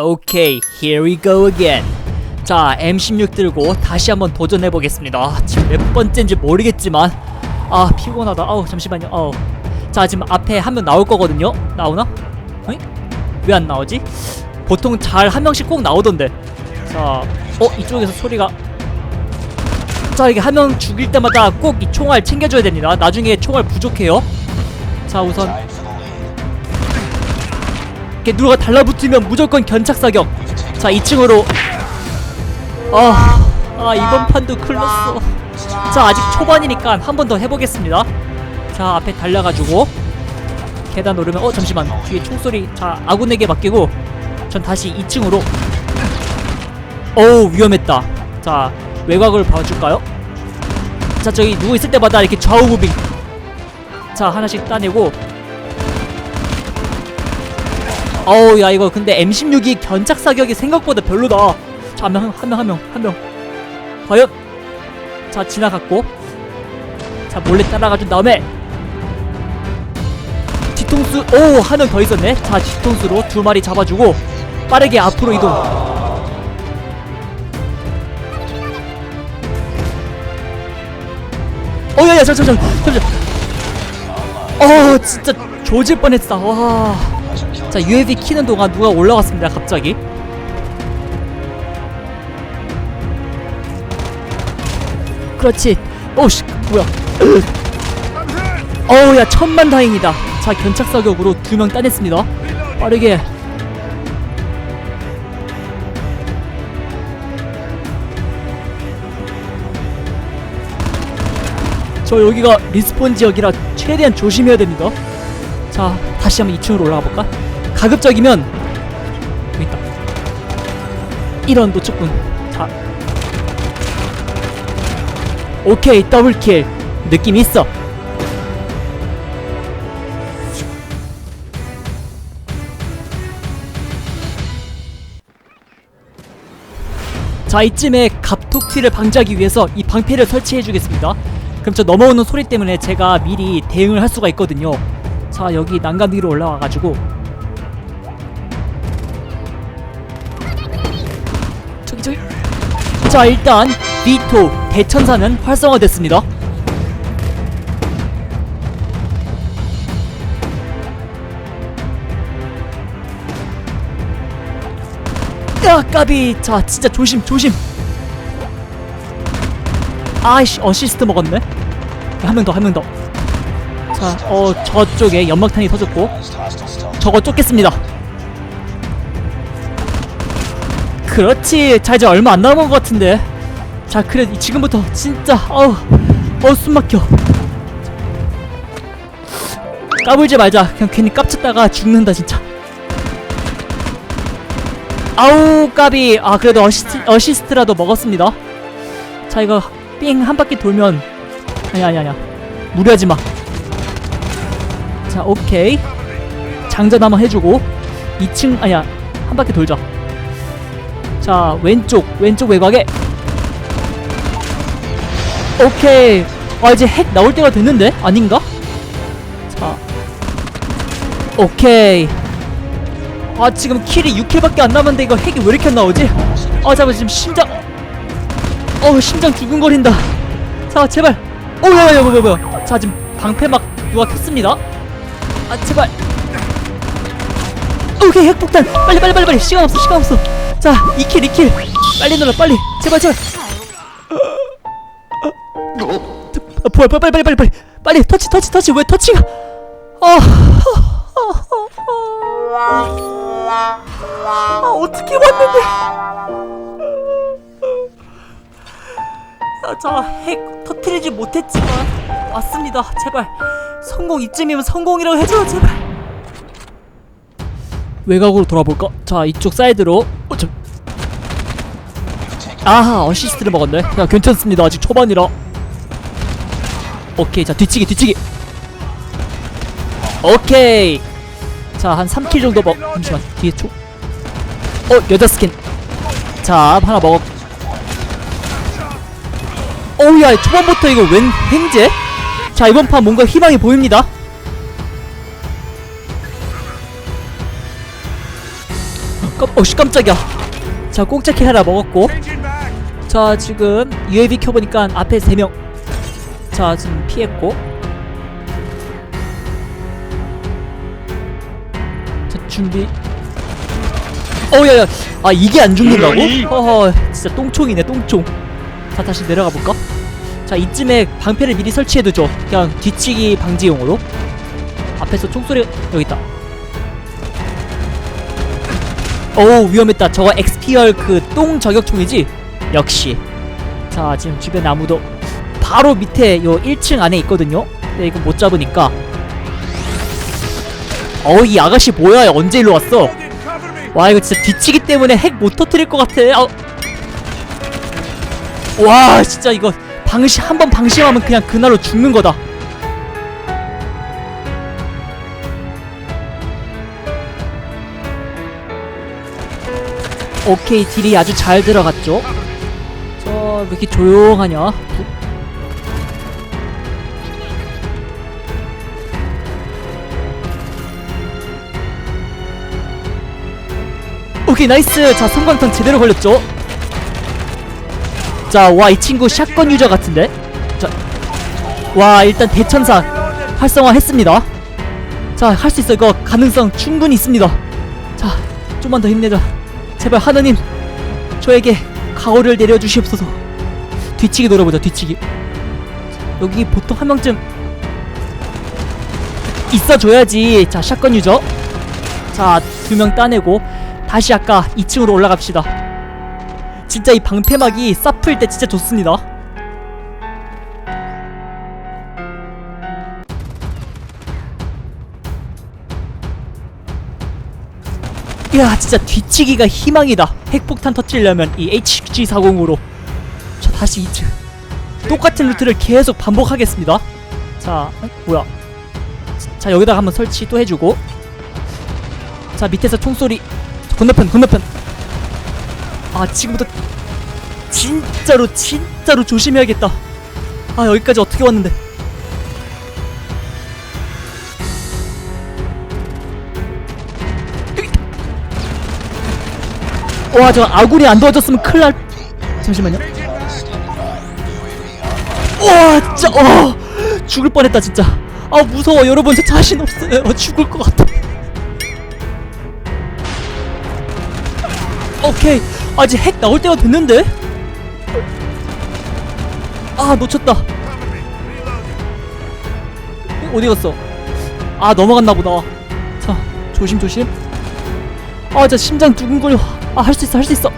오케이, here we go again. 자, M16 들고 다시 한번 도전해 보겠습니다. 지금 몇 번째인지 모르겠지만 아 피곤하다. 아우 잠시만요. 아우. 자 지금 앞에 한 명 나올 거거든요. 나오나? 왜 안 나오지? 보통 잘 한 명씩 꼭 나오던데. 자, 어 이쪽에서 소리가. 자 이게 한 명 죽일 때마다 꼭 이 총알 챙겨줘야 됩니다. 나중에 총알 부족해요. 자 우선 이렇게 누가 달라붙으면 무조건 견착 사격. 자 2층으로. 아, 아 이번 판도 클났어. 자 아직 초반이니까 한 번 더 해보겠습니다. 자 앞에 달려가지고 계단 오르면 어 잠시만 뒤에 총소리 자 아군에게 맡기고 전 다시 2층으로 어우 위험했다. 자 외곽을 봐줄까요? 자 저기 누구 있을 때마다 이렇게 좌우 무빙. 자 하나씩 따내고. 어우 야 이거 근데 M16이 견착 사격이 생각보다 별로다. 자 한 명 한 명 한 명 한 명. 과연? 자 지나갔고. 자 몰래 따라가준 다음에. 뒤통수 오 한 명 더 있었네. 자 뒤통수로 두 마리 잡아주고 빠르게 앞으로 이동. 어야야 잠시만 잠시만. 어 진짜 조질 뻔했다. 와 자 UAV 키는 동안 누가 올라갔습니다 갑자기. 그렇지. 오씨 뭐야. 어우 야 천만 다행이다. 자 견착 사격으로 두 명 따냈습니다. 빠르게. 저 여기가 리스폰 지역이라 최대한 조심해야 됩니다. 자 다시 한번 2층으로 올라가 볼까 가급적이면 있다. 이런 노측군. 자. 오케이 더블킬. 느낌 있어. 자 이쯤에 갑툭튀를 방지하기 위해서 이 방패를 설치해 주겠습니다. 그럼 저 넘어오는 소리 때문에 제가 미리 대응을 할 수가 있거든요. 자 여기 난간 위로 올라와 가지고 저기 자 일단 비토 대천사는 활성화됐습니다. 야 까비. 자 진짜 조심 조심. 아이씨 어시스트 먹었네. 한 명 더 한 명더자어 저쪽에 연막탄이 터졌고 저거 쫓겠습니다 그렇지. 자 이제 얼마 안 남은 것 같은데. 자 그래 지금부터 진짜 어우 어 숨막혀. 까불지 말자. 그냥 괜히 깝쳤다가 죽는다 진짜. 아우 까비. 아 그래도 어시스트, 어시스트라도 먹었습니다. 자 이거 삥 한 바퀴 돌면. 아니 아니 아니야. 무리하지 마 자 오케이. 장전 한번 해주고. 2층 아니야. 한 바퀴 돌자 자 왼쪽 왼쪽 외곽에. 오케이. 아 이제 핵 나올 때가 됐는데? 아닌가? 자. 오케이. 아 지금 킬이 6킬밖에 안 남았는데 이거 핵이 왜 이렇게 안 나오지? 아 잠깐 지금 심장. 어 심장 두근거린다. 자 제발. 오야야야 뭐야 뭐야. 자 지금 방패 막 누가 켰습니다. 아 제발. 오케이 핵폭탄. 빨리 빨리 빨리 빨리. 시간 없어 시간 없어 자 2킬 2킬 빨리 눌러 빨리 제발 제발 아, 뭐야 빨리 빨리 빨리 빨리 빨리 터치 터치 터치 왜 터치가 아 아, 어떻게 왔는데? 아, 자, 핵 터트리지 못했지만 왔습니다. 제발 성공 이쯤이면 성공이라고 해줘, 제발. 외곽으로 돌아볼까? 자, 이쪽 사이드로. 아하, 어시스트를 먹었네. 야, 괜찮습니다. 아직 초반이라. 오케이, 자, 뒤치기, 뒤치기. 오케이. 자, 한 3킬 정도 먹. 잠시만, 뒤에 초. 어, 여자 스킨. 자, 하나 먹었. 어우, 야, 초반부터 이거 웬 횡재? 자, 이번 판 뭔가 희망이 보입니다. 깜, 어씨 깜짝이야 자 공짜킬 하나 먹었고. 자 지금 UAV 켜보니까 앞에 3명. 자 지금 피했고. 자 준비. 어야야. 아 이게 안 죽는다고? 허허 진짜 똥총이네 똥총. 자 다시 내려가 볼까? 자 이쯤에 방패를 미리 설치해두죠. 그냥 뒤치기 방지용으로. 앞에서 총소리 여기 있다. 오 위험했다. 저거 XPR 그 똥 저격총이지? 역시. 자 지금 주변 아무도 바로 밑에 요 1층 안에 있거든요. 근데 이거 못 잡으니까. 어우 이 아가씨 뭐야? 언제 일로 왔어. 와 이거 진짜 뒤치기 때문에 핵 못 터트릴 것 같아. 아. 와 진짜 이거 방심 한 번 방심하면 그냥 그날로 죽는 거다. 오케이 딜이 아주 잘 들어갔죠? 저 왜 이렇게 조용하냐? 오케이 나이스! 자 성광탄 제대로 걸렸죠? 자 와 이 친구 샷건 유저 같은데? 자 와 일단 대천사 활성화 했습니다. 자 할 수 있어. 이거 가능성 충분히 있습니다. 자 좀만 더 힘내자. 제발 하느님 저에게 가오를 내려주시옵소서 뒤치기 노려보자 뒤치기. 여기 보통 한 명쯤 있어줘야지. 자 샷건 유저. 자 두 명 따내고 다시 아까 2층으로 올라갑시다. 진짜 이 방패막이 싹풀 때 진짜 좋습니다. 이야 진짜 뒤치기가 희망이다. 핵폭탄 터트리려면 이 HG40으로. 자 다시 2층 똑같은 루트를 계속 반복하겠습니다. 자 어? 뭐야? 자 여기다가 한번 설치 또 해주고. 자 밑에서 총소리. 건너편 건너편. 아 지금부터 진짜로 진짜로 조심해야겠다. 아 여기까지 어떻게 왔는데? 와 저 아군이 안 도와줬으면 큰일 날 잠시만요 와 진짜 어 죽을 뻔했다 진짜. 아 무서워. 여러분 저 자신 없어요. 죽을 것 같아. 오케이. 아직 핵 나올 때가 됐는데? 아 놓쳤다. Reloading. 어디 갔어? 아 넘어갔나 보다. 자 조심 조심. 아 진짜 심장 두근거려. 아 할 수 있어 할 수 있어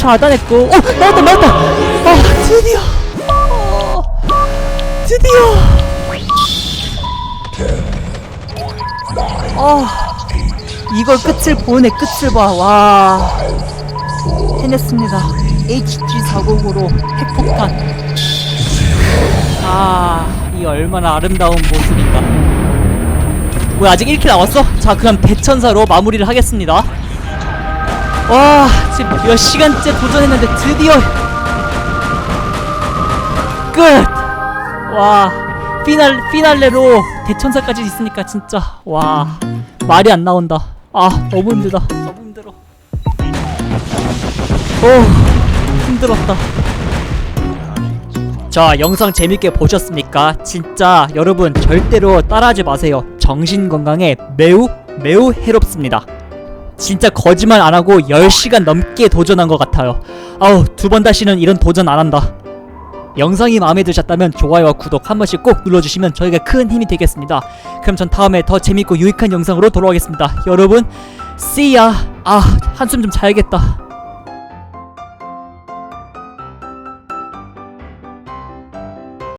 차단했고. 어 나왔다 나왔다. 아 드디어. 아, 드디어. 아 이걸 끝을 보네 끝을 봐와. 해냈습니다. HG40으로 핵폭탄. 아, 이 얼마나 아름다운 모습인가. 뭐야, 아직 1킬 남았어? 자, 그럼 대천사로 마무리를 하겠습니다. 와, 지금 몇 시간째 도전했는데 드디어 끝! 와, 피날, 피날레로 대천사까지 있으니까 진짜, 와, 말이 안 나온다. 아, 너무 힘들다. 너무 힘들어. 오, 힘들었다. 자 영상 재밌게 보셨습니까? 진짜 여러분 절대로 따라하지 마세요 정신 건강에 매우 매우 해롭습니다 진짜 거짓말 안 하고 10시간 넘게 도전한 것 같아요. 아우 두 번 다시는 이런 도전 안 한다. 영상이 마음에 드셨다면 좋아요와 구독 한 번씩 꼭 눌러주시면 저희가 큰 힘이 되겠습니다. 그럼 전 다음에 더 재밌고 유익한 영상으로 돌아오겠습니다. 여러분 See ya. 아 한숨 좀 자야겠다